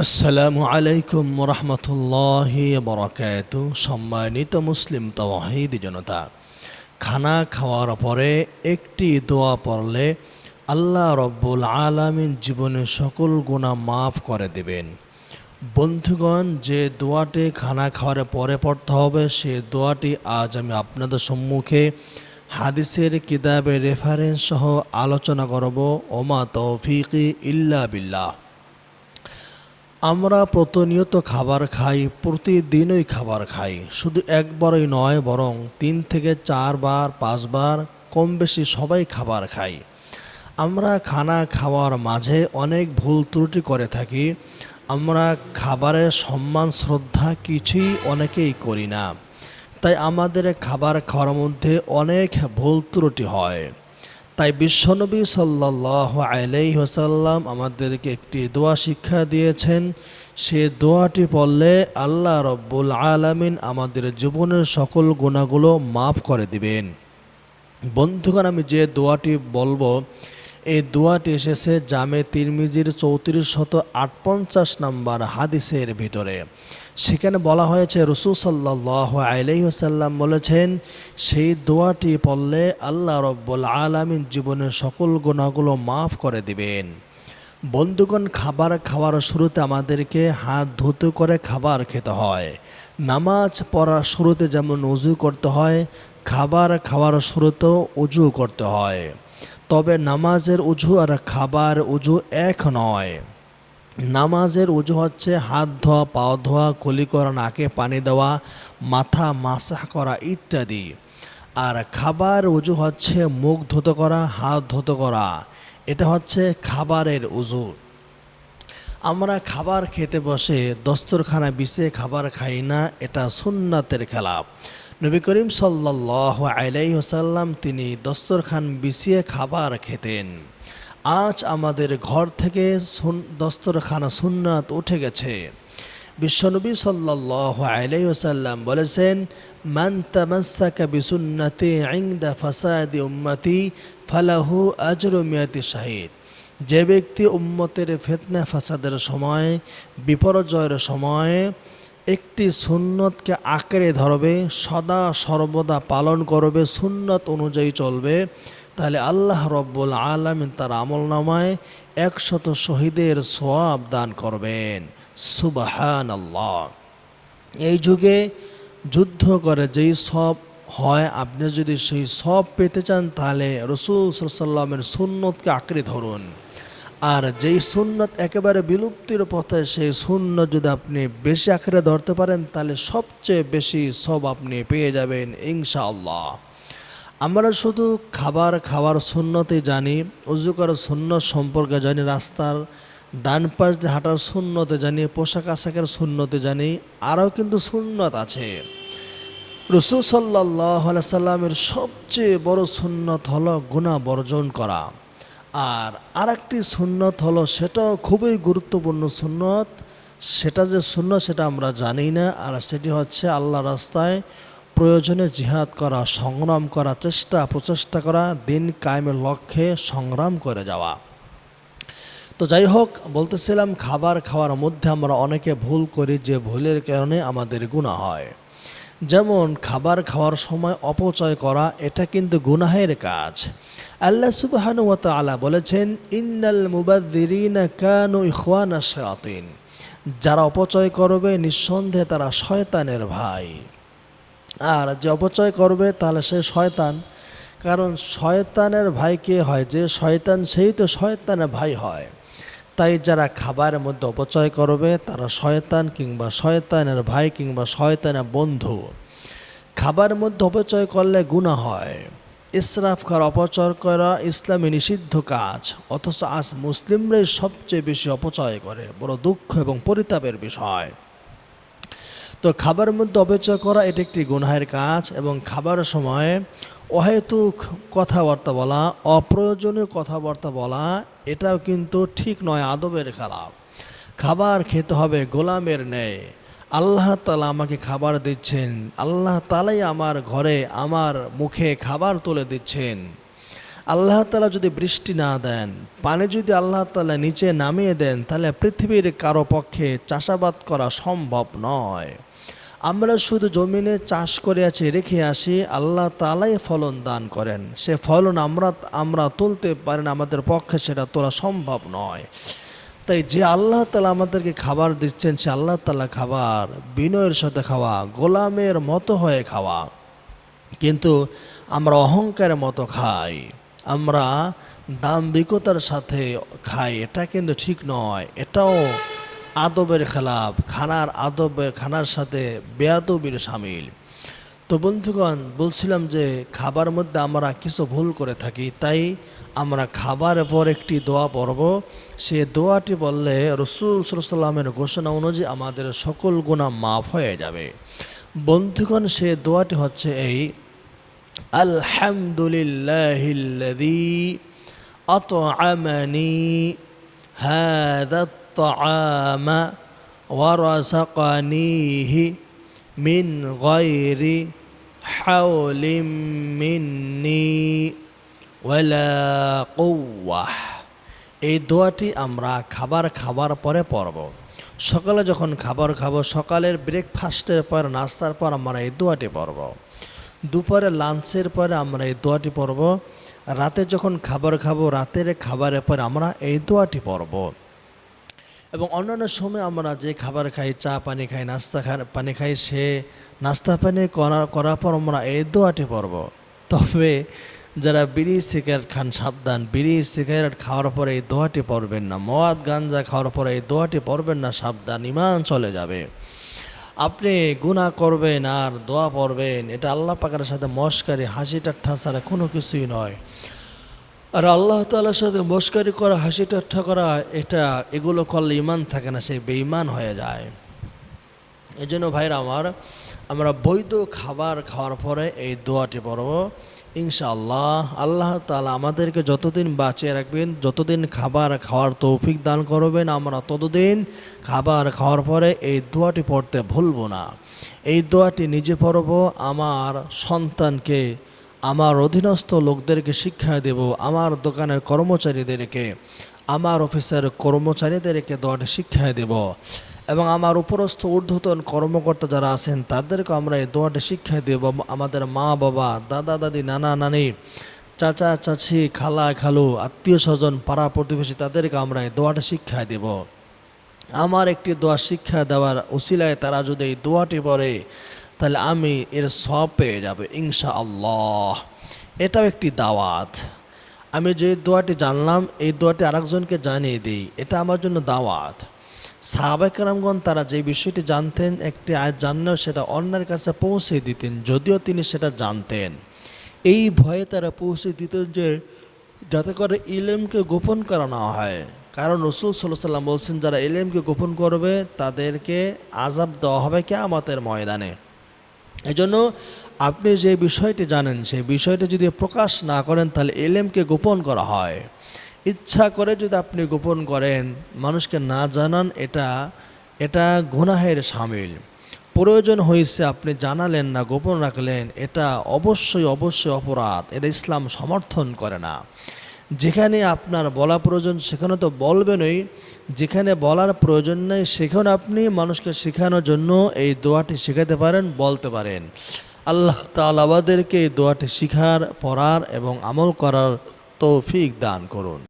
আসসালামু আলাইকুম রহমতুল্লাহ বরকাত সম্মানিত মুসলিম তওয়াহিদ জনতা, খানা খাওয়ার পরে একটি দোয়া পড়লে আল্লাহ রব্বুল আলামিন জীবনের সকল গুণা মাফ করে দেবেন। বন্ধুগণ, যে দোয়াটি খানা খাওয়ার পরে পড়তে হবে, সে দোয়াটি আজ আমি আপনাদের সম্মুখে হাদিসের কিতাবে রেফারেন্স সহ আলোচনা করব। ওমা তৌফিকি ইল্লা বিল্লাহ। আমরা প্রতিনিয়ত খাবার খাই, প্রতিদিনই খাবার খাই। শুধু একবারই নয়, বরং তিন থেকে চারবার, পাঁচবার কম বেশি সবাই খাবার খাই আমরা খানা খাওয়ার মাঝে অনেক ভুল ত্রুটি করে থাকি। আমরা খাবারের সম্মান, শ্রদ্ধা কিছুই অনেকেই করি না। তাই আমাদের খাবার খাওয়ার মধ্যে অনেক ভুল ত্রুটি হয়। তাই বিশ্বনবী সাল্লাহ আলাই হোসাল্লাম আমাদেরকে একটি দোয়া শিক্ষা দিয়েছেন। সে দোয়াটি পড়লে আল্লাহ রব্বুল আলামিন আমাদের জীবনের সকল গুণাগুলো মাফ করে দিবেন। বন্ধুগণ, আমি যে দোয়াটি বলব এই দোয়াটি এসেছে জামে তিরমিজির চৌত্রিশ শত আটপঞ্চাশ নম্বর হাদিসের ভিতরে। সেখানে বলা হয়েছে, রসুল সাল্লাহ আলাইসাল্লাম বলেছেন, সেই দোয়াটি পড়লে আল্লাহ রব্বুল আলমিন জীবনের সকল গুণাগুলো মাফ করে দিবেন। বন্ধুগণ, খাবার খাওয়ার শুরুতে আমাদেরকে হাত ধুতে করে খাবার খেতে হয়। নামাজ পড়ার শুরুতে যেমন উজু করতে হয়, খাবার খাওয়ার শুরুতেও উজু করতে হয়। তবে নামাজের উজু আর খাবার উজু এক নয়। নামাজের উজু হচ্ছে হাত ধোয়া পাও ধোয়া, কলি করা, নাকে পানি দেওয়া, মাথা মাসাহ করা ইত্যাদি। আর খাবার উজু হচ্ছে মুখ ধুতে করা, হাত ধুতে করা। এটা হচ্ছে খাবারের উজু আমরা খাবার খেতে বসে দস্তরখানা বিছে খাবার খাই না, এটা সুন্নাতের খেলা নবী করিম সাল্লাহ আলাইসাল্লাম তিনি দস্তরখান বিছিয়ে খাবার খেতেন। আজ আমাদের ঘর থেকে দস্তরখানা সুন্নাত উঠে গেছে। বিশ্বনবী সাল্লাহ আলাইসাল্লাম বলেছেন ফালাহু যে ব্যক্তি উম্মতের ফেতনা ফাসাদের সময়, বিপর্যয়ের সময় একটি সুন্নতকে আঁকড়ে ধরবে, সদা সর্বদা পালন করবে, সুন্নত অনুযায়ী চলবে। তাহলে আল্লাহ রব্বুল আলমিন তার আমল নামায় একশত শহীদের সোয়াব দান করবেন। সুবাহান আল্লাহ এই যুগে যুদ্ধ করে যেই সব হয়, আপনি যদি সেই সব পেতে চান, তাহলে রসুল সাল্লামের সুন্নতকে আঁকড়ে ধরুন। আর যেই সুন্নত একেবারে বিলুপ্তির পথে, সেই সুন্নত যদি আপনি বেশি আঁকড়ে ধরতে পারেন, তাহলে সবচেয়ে বেশি সব আপনি পেয়ে যাবেন ইনশাআল্লাহ। আমরা শুধু খাবার খাওয়ার শূন্যতে জানি, উজু করার শূন্য সম্পর্কে জানি, রাস্তার ডান পাশ দিয়ে হাঁটার শূন্যতে জানি, পোশাক আশাকের শূন্যতে জানি, আরও কিন্তু সুন্নত আছে। রসুল সাল্লাহ সাল্লামের সবচেয়ে বড় সুন্নত হলো গুণা বর্জন করা। আর আরেকটি সুন্নত হলো, সেটাও খুবই গুরুত্বপূর্ণ সুন্নত। সেটা যে শূন্য সেটা আমরা জানি না। আর সেটি হচ্ছে আল্লাহ রাস্তায় প্রয়োজনে জিহাদ করা, সংগ্রাম করা, চেষ্টা, প্রচেষ্টা করা, দিন কায়েমের লক্ষ্যে সংগ্রাম করে যাওয়া। তো যাই হোক, বলতেছিলাম, খাবার খাওয়ার মধ্যে আমরা অনেকে ভুল করি, যে ভুলের কারণে আমাদের গুণা হয়। যেমন খাবার খাওয়ার সময় অপচয় করা, এটা কিন্তু গুনাহের কাজ। আল্লাহ সুবাহানুমত আলা বলেছেন, ইন্নাল মুবাদ্দিরিনা কানু ইখওয়ানা শায়াতিন। যারা অপচয় করবে, নিঃসন্দেহে তারা শয়তানের ভাই। আর যে অপচয় করবে, তাহলে সে শয়তান। কারণ শয়তানের ভাই কে হয়? যে শয়তান, সেই তো শয়তানের ভাই হয়। তাই যারা খাবারের মধ্যে অপচয় করবে, তারা শয়তান কিংবা শয়তানের ভাই কিংবা শয়তানের বন্ধু। খাবারের মধ্যে অপচয় করলে গুণা হয়। ইসরাফ করা অপচয় করা ইসলামী নিষিদ্ধ কাজ, অথচ আজ মুসলিমরাই সবচেয়ে বেশি অপচয় করে, বড় দুঃখ এবং পরিতাপের বিষয়। তো খাবারের মধ্যে অপচয় করা এটি একটি গুনাহের কাজ এবং খাবার সময় অহেতুক কথাবার্তা বলা, অপ্রয়োজনীয় কথাবার্তা বলা, এটাও কিন্তু ঠিক নয় আদবের খারাপ খাবার খেতে হবে গোলামের ন্যায়। আল্লাহ তালা আমাকে খাবার দিচ্ছেন। আল্লাহ তালাই আমার ঘরে, আমার মুখে খাবার তুলে দিচ্ছেন। আল্লাহ তালা যদি বৃষ্টি না দেন, পানি যদি আল্লাহ তালা নিচে নামিয়ে দেন, তাহলে পৃথিবীর কারও পক্ষে চাষাবাদ করা সম্ভব নয়। আমরা শুধু জমিনে চাষ করে আছি, রেখে আসি, আল্লাহ তালাই ফলন দান করেন। সে ফলন আমরা আমরা তুলতে পারেন আমাদের পক্ষে সেটা তোলা সম্ভব নয়। তাই যে আল্লাহ তালা আমাদেরকে খাবার দিচ্ছেন, সে আল্লাহ তালা খাবার, বিনয়ের সাথে খাওয়া, গোলামের মতো হয়ে খাওয়া। কিন্তু আমরা অহংকারের মতো খাই। আমরা দাম্ভিকতার সাথে খাই, এটা কিন্তু ঠিক নয়, এটাও আদবের খেলাপ খানার আদবের, খানার সাথে বেয়াদবির সামিল। তো বন্ধুগণ, বলছিলাম যে খাবার মধ্যে আমরা কিছু ভুল করে থাকি, তাই আমরা খাবার পর একটি দোয়া পড়ব। সে দোয়াটি বললে রসুল সুরসাল্লামের ঘোষণা অনুযায়ী আমাদের সকল গুণা মাফ হয়ে যাবে। বন্ধুগণ, সে দোয়াটি হচ্ছে এই, আলহামদুলিল্লাহ অত আমানি হ্যাঁ الطعام ورزقنيه من غير حول مني ولا قوة এই দোয়াটি আমরা খাবার খাবার পরে পড়ব সকালে যখন খাবার খাবো সকালের ব্রেকফাস্টের পর নাস্তার পর আমরা এই দোয়াটি পড়ব দুপুরে লাঞ্চের পরে আমরা এই দোয়াটি পড়ব রাতে যখন খাবার খাবো রাতের খাবারের পরে আমরা এই দোয়াটি পড়ব এবং অন্যান্য সময় আমরা যে খাবার খাই, চা, পানি খাই, নাস্তা খা, পানি খাই, সে নাস্তা, পানি করা, করার পর আমরা এই দোয়াটি পড়ব। তবে যারা বিড়ি, সিগারেট খান, সাবধান। বিড়ি, সিগারেট খাওয়ার পরে এই দোয়াটি পড়বেন না। মদ, গাঞ্জা খাওয়ার পরে এই দোয়াটি পড়বেন না, সাবধান, ইমান চলে যাবে। আপনি গুনাহ করবেন আর দোয়া পড়বেন, এটা আল্লাহ পাকের সাথে মস্কারি হাসি ঠাট্টা ছাড়া কোনো কিছুই নয়। আর আল্লাহ তালার সাথে মস্কারি করা, হাসি ঠাট্টা করা, এটা, এগুলো করলে ইমান থাকে না সে বেঈমান হয়ে যায়। এই জন্য ভাইরা আমার, আমরা বৈধ খাবার খাওয়ার পরে এই দোয়াটি পড়ব, ইনশাআল্লাহ। আল্লাহ তালা আমাদেরকে যতদিন বাঁচিয়ে রাখবেন, যতদিন খাবার খাওয়ার তৌফিক দান করবেন, আমরা ততদিন খাবার খাওয়ার পরে এই দোয়াটি পড়তে ভুলব না। এই দোয়াটি নিজে পড়ব, আমার সন্তানকে আমার অধীনস্থ লোকদেরকে শিক্ষা দেব, আমার দোকানের কর্মচারীদেরকে, আমার অফিসের কর্মচারীদেরকে দোয়াটি শিক্ষা দেব। এবং আমার উপরস্থ ঊর্ধ্বতন কর্মকর্তা যারা আছেন, তাদেরকে আমরা এই দোয়াটি শিক্ষা দেব। আমাদের মা বাবা, দাদা দাদি, নানা নানি, চাচা চাচি, খালা খালু, আত্মীয় স্বজন, পাড়া প্রতিবেশী, তাদেরকে আমরা এই দোয়াটা শিক্ষা দেব। আমার একটি দোয়া শিক্ষা দেওয়ার উসিলায় তারা যদি এই দোয়াটি পড়ে তাহলে আমি এর সব পেয়ে যাবে ইনশা আল্লাহ এটাও একটি দাওয়াত। আমি যে দোয়াটি জানলাম, এই দোয়াটি আরেকজনকে জানিয়ে দিই, এটা আমার জন্য দাওয়াত। সাহাবাইকারামগণ তারা যে বিষয়টি জানতেন, একটি আয় জানলেও সেটা অন্যের কাছে পৌঁছে দিতেন, যদিও তিনি সেটা জানতেন। এই ভয়ে তারা পৌঁছে দিতেন যে, যাতে করে ইলেমকে গোপন করা না হয়। কারণ রসুল সাল্লাহ সাল্লাম বলছেন, যারা ইলেমকে গোপন করবে, তাদেরকে আজাব দেওয়া হবে কেয়ামতের ময়দানে। এজন্য আপনি যে বিষয়টি জানেন, সেই বিষয়টি যদি প্রকাশ না করেন, তাহলে এলেমকে গোপন করা হয়। ইচ্ছা করে যদি আপনি গোপন করেন, মানুষকে না জানান, এটা এটা গুনাহের সামিল। প্রয়োজন হয়েছে আপনি জানালেন না, গোপন রাখলেন, এটা অবশ্যই অবশ্যই অপরাধ। এটা ইসলাম সমর্থন করে না। যেখানে আপনার বলা প্রয়োজন, সেখানে তো বলবেনই। যেখানে বলার প্রয়োজন নেই, সেখানে আপনি মানুষকে শেখানোর জন্য এই দোয়াটি শেখাতে পারেন, বলতে পারেন। আল্লাহ তালাবাদেরকে এই দোয়াটি শিখার, পড়ার এবং আমল করার তৌফিক দান করুন।